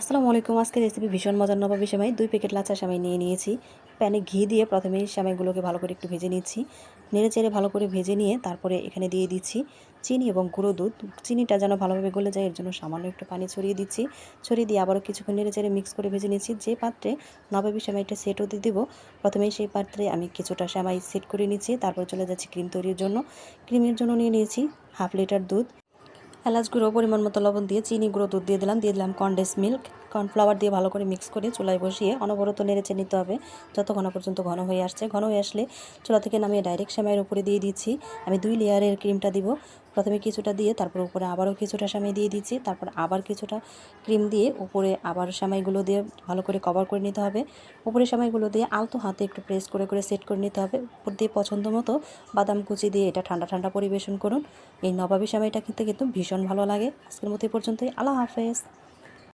আসসালামু আলাইকুম। আজকে রেসিপি ভীষণ মজার নবাবী সেমাই দুই প্যাকেট লাচা সেমাই নিয়ে নিয়েছি। প্যানে ঘি দিয়ে প্রথমে সেমাইগুলোকে ভালো করে একটু ভেজে নিচ্ছি। নেড়ে চেড়ে ভালো করে ভেজে নিয়ে তারপরে এখানে দিয়ে দিচ্ছি চিনি এবং গুঁড়ো দুধ। চিনিটা যেন ভালোভাবে গলে যায়, এর জন্য সামান্য একটু পানি ছড়িয়ে দিচ্ছি। ছড়িয়ে দিয়ে আবারও কিছুক্ষণ নেড়ে চেড়ে মিক্স করে ভেজে নিচ্ছি। যে পাত্রে নবাবী সেমাইটা সেট হতে দিব প্রথমেই সেই পাত্রে আমি কিছুটা সেমাই সেট করে নিচ্ছি। তারপর চলে যাচ্ছি ক্রিম তৈরির জন্য। ক্রিমের জন্য নিয়ে নিয়েছি হাফ লিটার দুধ। এলাচ গুঁড়ো, পরিমাণ মতো লবণ দিয়ে চিনি গুঁড়ো, দুধ দিয়ে দিলাম দিয়ে দিলাম কনডেন্স মিল্ক কর্নফ্লাওয়ার দিয়ে ভালো করে মিক্স করে চুলায় বসিয়ে অনবরত নেড়েচে নিতে হবে। যত ঘন পর্যন্ত ঘন হয়ে আসছে। ঘন হয়ে আসলে চুলা থেকে নামিয়ে ডাইরেক্ট সেমাইয়ের উপরে দিয়ে দিচ্ছি। আমি দুই লেয়ারের ক্রিমটা দিব। প্রথমে কিছুটা দিয়ে তারপর উপরে আবারও কিছুটা সেমাই দিয়ে দিচ্ছি। তারপর আবার কিছুটা ক্রিম দিয়ে উপরে আবার সেমাইগুলো দিয়ে ভালো করে কভার করে নিতে হবে। উপরে সেমাইগুলো দিয়ে আলতো হাতে একটু প্রেস করে করে সেট করে নিতে হবে। উপর দিয়ে পছন্দ মতো বাদাম কুচি দিয়ে এটা ঠান্ডা ঠান্ডা পরিবেশন করুন। এই নবাবী সেমাইটা খেতে কিন্তু ভীষণ ভালো লাগে। আজকের মতো পর্যন্তই। আল্লাহ হাফেজ।